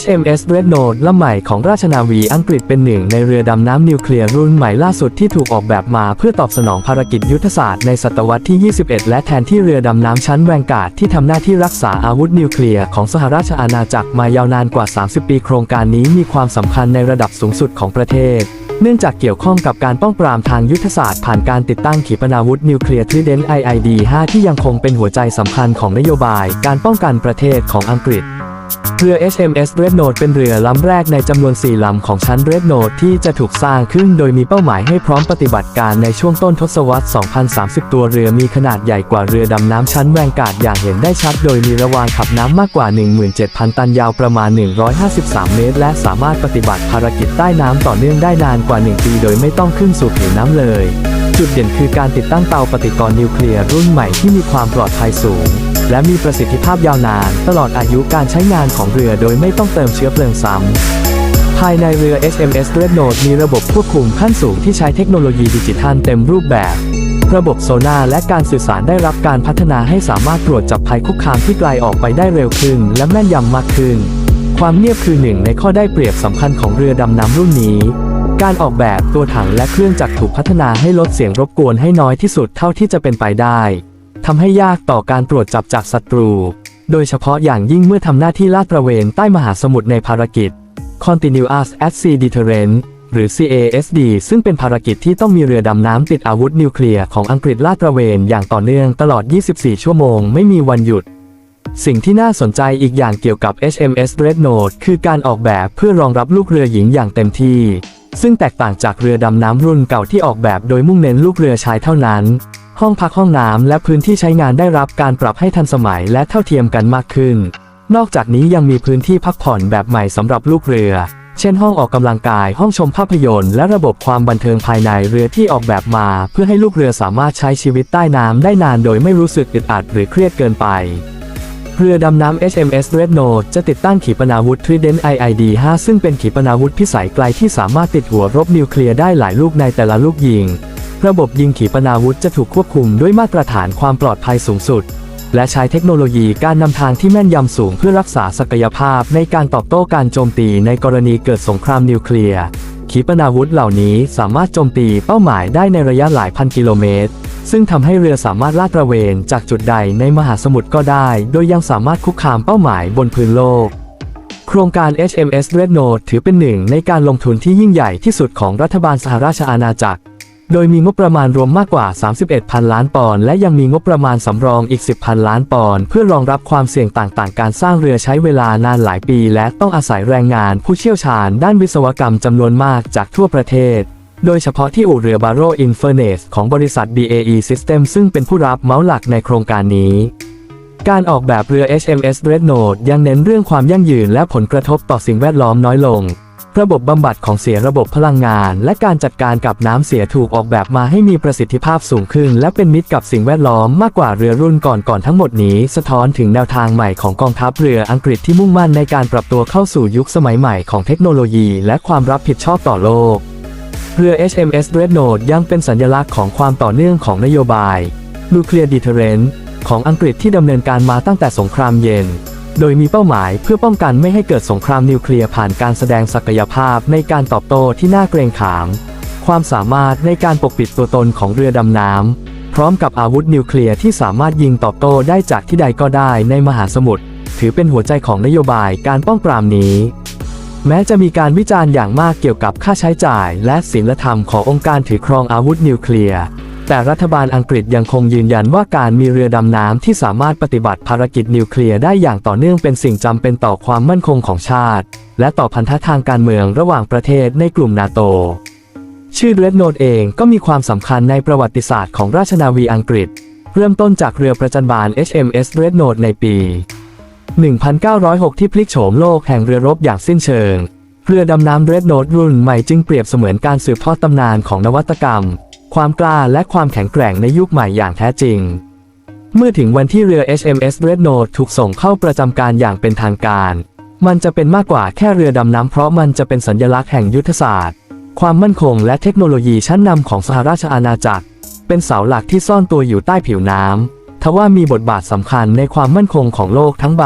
HMS Dreadnought ลำใหม่ของราชนาวีอังกฤษเป็นหนึ่งในเรือดำน้ำนิวเคลียร์รุ่นใหม่ล่าสุดที่ถูกออกแบบมาเพื่อตอบสนองภารกิจยุทธศาสตร์ในศตวรรษที่ 21 และแทนที่เรือดำน้ำชั้นแวนการ์ดที่ทำหน้าที่รักษาอาวุธนิวเคลียร์ของสหราชอาณาจักรมายาวนานกว่า 30 ปีโครงการนี้มีความสำคัญในระดับสูงสุดของประเทศเนื่องจากเกี่ยวข้องกับการป้องปรามทางยุทธศาสตร์ผ่านการติดตั้งขีปนาวุธนิวเคลียร์ Trident IID 5 ที่ยังคงเป็นหัวใจสำคัญของนโยบาย การป้องกันประเทศของอังกฤษ เรือ HMS Dreadnought เป็นเรือลำแรกในจำนวน 4 ลำของชั้น Dreadnought ที่จะถูกสร้างขึ้นโดยมีเป้าหมายให้พร้อมปฏิบัติการในช่วงต้นทศวรรษ 2030 ตัวเรือมีขนาดใหญ่กว่าเรือดำน้ำชั้นแวงการ์ดอย่างเห็นได้ชัด โดยมีระวางขับน้ำมากกว่า 17,000 ตันยาวประมาณ 153 เมตร และสามารถปฏิบัติภารกิจใต้น้ำต่อเนื่องได้นานกว่า 1 ปี โดยไม่ต้องขึ้นสู่ผิวน้ำเลย จุดเด่นคือการติดตั้งเตาปฏิกรณ์นิวเคลียร์รุ่นใหม่ที่มีความปลอดภัยสูง และมีประสิทธิภาพยาวนาน ตลอดอายุการใช้งานของเรือโดยไม่ต้องเติมเชื้อเพลิงซ้ำ ภายในเรือ HMS Dreadnought มีระบบควบคุมขั้นสูงที่ใช้เทคโนโลยีดิจิทัลเต็มรูปแบบ ระบบโซนาและการสื่อสารได้รับการพัฒนาให้สามารถตรวจจับภัยคุกคามที่ไกลออกไปได้เร็วขึ้น และแม่นยำมากขึ้น ความเงียบคือหนึ่งในข้อได้เปรียบสำคัญของเรือดำน้ำรุ่นนี้การออกแบบตัวถังและเครื่องจักรถูกพัฒนาให้ลดเสียงรบกวนให้น้อยที่สุดเท่าที่จะเป็นไปได้ ทำให้ยากต่อการตรวจจับจากศัตรู โดยเฉพาะอย่างยิ่งเมื่อทำหน้าที่ลาดตระเวนใต้มหาสมุทรในภารกิจ Continuous at Sea Deterrent หรือ CASD ซึ่งเป็นภารกิจที่ต้องมีเรือดำน้ำติดอาวุธนิวเคลียร์ของอังกฤษลาดตระเวนอย่างต่อเนื่องตลอด 24 ชั่วโมงไม่มีวันหยุด สิ่งที่น่าสนใจอีกอย่างเกี่ยวกับ HMS Dreadnought คือการออกแบบเพื่อรองรับลูกเรือหญิงอย่างเต็มที่ ซึ่งแตกต่างจากเรือดำน้ำรุ่นเก่าที่ออกแบบโดยมุ่งเน้นลูกเรือชายเท่านั้น ห้องพักห้องน้ำและพื้นที่ใช้งานได้รับการปรับให้ทันสมัยและเท่าเทียมกันมากขึ้น นอกจากนี้ยังมีพื้นที่พักผ่อนแบบใหม่สำหรับลูกเรือ เช่นห้องออกกำลังกาย ห้องชมภาพยนตร์ และระบบความบันเทิงภายในเรือที่ออกแบบมา เพื่อให้ลูกเรือสามารถใช้ชีวิตใต้น้ำได้นานโดยไม่รู้สึกอึดอัดหรือเครียดเกินไปเรือดำน้ำ HMS Dreadnought จะติดตั้งขีปนาวุธ Trident IID 5ซึ่งเป็นขีปนาวุธพิสัยไกลที่สามารถติดหัวรบนิวเคลียร์ได้หลายลูกในแต่ละลูกยิง ระบบยิงขีปนาวุธจะถูกควบคุมด้วยมาตรฐานความปลอดภัยสูงสุด และใช้เทคโนโลยีการนำทางที่แม่นยำสูงเพื่อรักษาศักยภาพในการตอบโต้การโจมตีในกรณีเกิดสงครามนิวเคลียร์ ขีปนาวุธเหล่านี้สามารถโจมตีเป้าหมายได้ในระยะหลายพันกิโลเมตร ซึ่งทำให้เรือสามารถลาดตระเวนจากจุดใดในมหาสมุทรก็ได้ โดยยังสามารถคุกคามเป้าหมายบนพื้นโลกโครงการ HMS Dreadnought ถือเป็นหนึ่งในการลงทุนที่ยิ่งใหญ่ที่สุดของรัฐบาลสหราชอาณาจักร โดยมีงบประมาณรวมมากกว่า 31พันล้านปอนด์และยังมีงบประมาณสำรองอีก 10พันล้านปอนด์เพื่อรองรับความเสี่ยงต่างๆ การสร้างเรือใช้เวลานานหลายปี และต้องอาศัยแรงงานผู้เชี่ยวชาญด้านวิศวกรรมจำนวนมากจากทั่วประเทศ โดยเฉพาะที่อู่เรือ Barrow in Furness ของบริษัท BAE System ซึ่งเป็นผู้รับเหมาหลักในโครงการนี้การออกแบบเรือ HMS Dreadnought ยังเน้นเรื่องความยั่งยืนและผลกระทบต่อสิ่งแวดล้อมน้อยลง ระบบบำบัดของเสียระบบพลังงาน และการจัดการกับน้ำเสียถูกออกแบบมาให้มีประสิทธิภาพสูงขึ้น และเป็นมิตรกับสิ่งแวดล้อมมากกว่าเรือรุ่นก่อนก่อนทั้งหมดนี้สะท้อนถึงแนวทางใหม่ของกองทัพเรืออังกฤษที่มุ่งมั่นในการปรับตัวเข้าสู่ยุคสมัยใหม่ของเทคโนโลยี และความรับผิดชอบต่อโลก เรือ HMS Dreadnought ยังเป็นสัญลักษณ์ของความต่อเนื่องของนโยบาย Nuclear Deterrent ของอังกฤษที่ดำเนินการมาตั้งแต่สงครามเย็น โดยมีเป้าหมายเพื่อป้องกันไม่ให้เกิดสงครามนิวเคลียร์ผ่านการแสดงศักยภาพในการตอบโต้ที่น่าเกรงขาม ความสามารถในการปกปิดตัวตนของเรือดำน้ำ พร้อมกับอาวุธนิวเคลียร์ที่สามารถยิงตอบโต้ได้จากที่ใดก็ได้ในมหาสมุทรถือเป็นหัวใจของนโยบายการป้องปรามนี้ แม้จะมีการวิจารณ์อย่างมากเกี่ยวกับค่าใช้จ่าย และศีลธรรมขององค์การถือครองอาวุธนิวเคลียร์ แต่รัฐบาลอังกฤษยังคงยืนยันว่าการมีเรือดำน้ำที่สามารถปฏิบัติภารกิจนิวเคลียร์ได้อย่างต่อเนื่องเป็นสิ่งจำเป็นต่อความมั่นคงของชาติ และต่อพันธะทางการเมืองระหว่างประเทศในกลุ่มนาโต ชื่อเรดโนดเองก็มีความสำคัญในประวัติศาสตร์ของราชนาวีอังกฤษ เริ่มต้นจากเรือประจันบาน HMS Rednod ในปี 1906 ที่พลิกโฉมโลกแห่งเรือรบอย่างสิ้นเชิง เรือดำน้ำ Dreadnought รุ่นใหม่จึงเปรียบเสมือนการสืบทอดตำนานของนวัตกรรม ความกล้าและความแข็งแกร่งในยุคใหม่อย่างแท้จริง เมื่อถึงวันที่เรือ HMS Dreadnought ถูกส่งเข้าประจำการอย่างเป็นทางการ มันจะเป็นมากกว่าแค่เรือดำน้ำเพราะมันจะเป็นสัญลักษณ์แห่งยุทธศาสตร์ ความมั่นคงและเทคโนโลยีชั้นนำของสหราชอาณาจักร เป็นเสาหลักที่ซ่อนตัวอยู่ใต้ผิวน้ำทว่ามีบทบาทสำคัญในความมั่นคงของโลกทั้งใบ